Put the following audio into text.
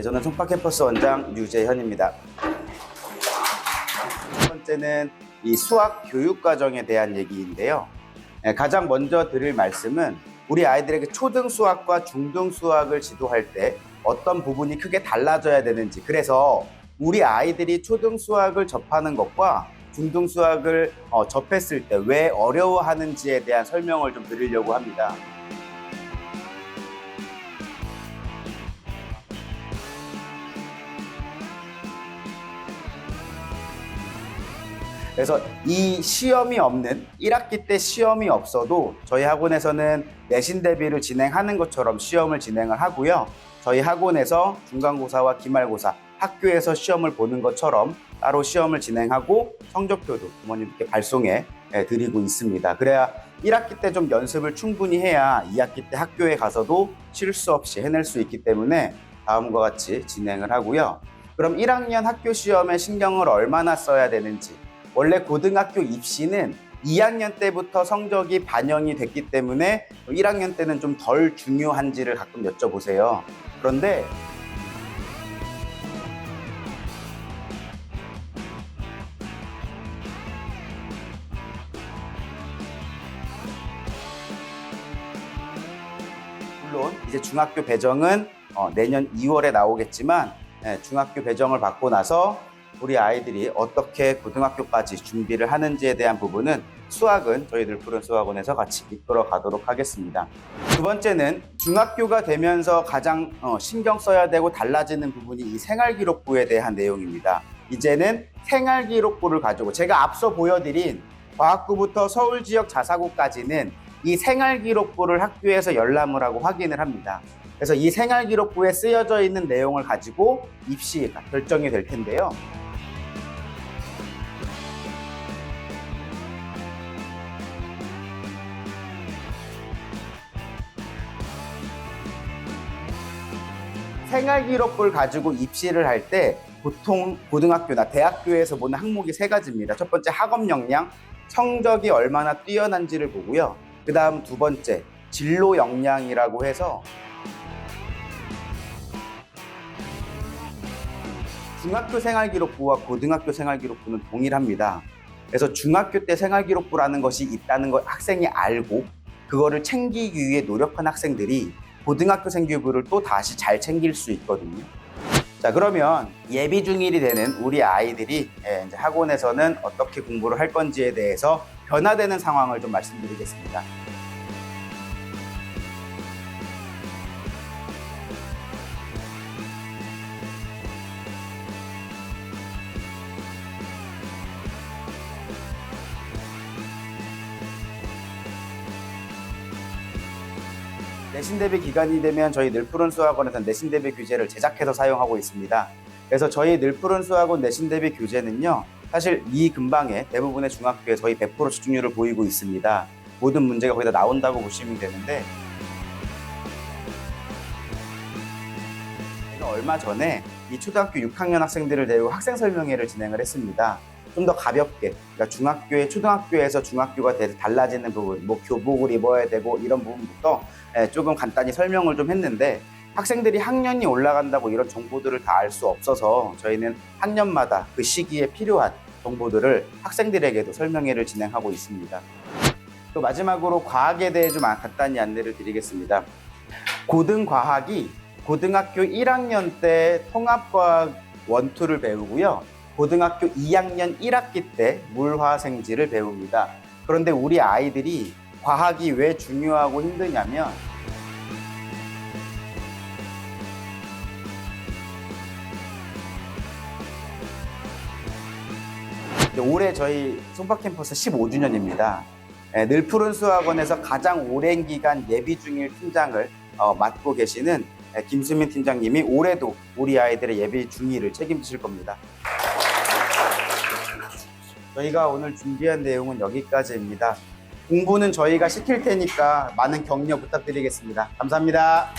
네, 저는 송파 캠퍼스 원장 유재현입니다. 첫 번째는 이 수학 교육 과정에 대한 얘기인데요. 네, 가장 먼저 드릴 말씀은 우리 아이들에게 초등 수학과 중등 수학을 지도할 때 어떤 부분이 크게 달라져야 되는지 그래서 우리 아이들이 초등 수학을 접하는 것과 중등 수학을 어, 접했을 때 왜 어려워하는지에 대한 설명을 좀 드리려고 합니다. 그래서 이 시험이 없는 1학기 때 시험이 없어도 저희 학원에서는 내신 대비를 진행하는 것처럼 시험을 진행을 하고요. 저희 학원에서 중간고사와 기말고사 학교에서 시험을 보는 것처럼 따로 시험을 진행하고 성적표도 부모님께 발송해 예, 드리고 있습니다. 그래야 1학기 때 좀 연습을 충분히 해야 2학기 때 학교에 가서도 실수 없이 해낼 수 있기 때문에 다음과 같이 진행을 하고요. 그럼 1학년 학교 시험에 신경을 얼마나 써야 되는지 원래 고등학교 입시는 2학년 때부터 성적이 반영이 됐기 때문에 1학년 때는 좀 덜 중요한지를 가끔 여쭤보세요. 그런데 물론 이제 중학교 배정은 어, 내년 2월에 나오겠지만 예, 중학교 배정을 받고 나서 우리 아이들이 어떻게 고등학교까지 준비를 하는지에 대한 부분은 수학은 저희들 푸른 수학원에서 같이 이끌어 가도록 하겠습니다. 두 번째는 중학교가 되면서 가장 어, 신경 써야 되고 달라지는 부분이 이 생활기록부에 대한 내용입니다. 이제는 생활기록부를 가지고 제가 앞서 보여드린 과학구부터 서울 지역 자사고까지는 이 생활기록부를 학교에서 열람을 하고 확인을 합니다. 그래서 이 생활기록부에 쓰여져 있는 내용을 가지고 입시가 결정이 될 텐데요. 생활 기록부를 가지고 입시를 할 때 보통 고등학교나 대학교에서 보는 항목이 세 가지입니다. 첫 번째 학업 역량, 성적이 얼마나 뛰어난지를 보고요. 그 다음 두 번째 진로 역량이라고 해서 중학교 생활기록부와 고등학교 생활기록부는 동일합니다. 그래서 중학교 때 생활기록부라는 것이 있다는 걸 학생이 알고 그거를 챙기기 위해 노력한 학생들이 고등학교 생기부를 또 다시 잘 챙길 수 있거든요. 자 그러면 예비 중일이 되는 우리 아이들이 예, 이제 학원에서는 어떻게 공부를 할 건지에 대해서 변화되는 상황을 좀 말씀드리겠습니다. 내신 대비 기간이 되면 저희 늘푸른 수학원에서 내신 대비 교재를 제작해서 사용하고 있습니다. 그래서 저희 늘푸른 수학원 내신 대비 교재는요, 사실 이 근방에 대부분의 중학교에 저희 100% 수준률을 보이고 있습니다. 모든 문제가 거기다 나온다고 보시면 되는데, 얼마 전에 이 초등학교 6학년 학생들을 데리고 학생 설명회를 진행을 했습니다. 좀 더 가볍게, 그러니까 중학교에 초등학교에서 중학교가 달라지는 부분, 뭐 교복을 입어야 되고 이런 부분부터 예, 조금 간단히 설명을 좀 했는데 학생들이 학년이 올라간다고 이런 정보들을 다 알 수 없어서 저희는 학년마다 그 시기에 필요한 정보들을 학생들에게도 설명회를 진행하고 있습니다. 또 마지막으로 과학에 대해 좀 간단히 안내를 드리겠습니다. 고등과학이 고등학교 1학년 때 통합과학 원투를 배우고요. 고등학교 2학년 1학기 때 물화생지를 배웁니다. 그런데 우리 아이들이 과학이 왜 중요하고 힘드냐면 올해 저희 송파 캠퍼스 15주년입니다. 늘 푸른 수학원에서 가장 오랜 기간 예비 중일 팀장을 어, 맡고 계시는 예, 김수민 팀장님이 올해도 우리 아이들의 예비 중일을 책임지실 겁니다. 저희가 오늘 준비한 내용은 여기까지입니다. 공부는 저희가 시킬 테니까 많은 격려 부탁드리겠습니다. 감사합니다.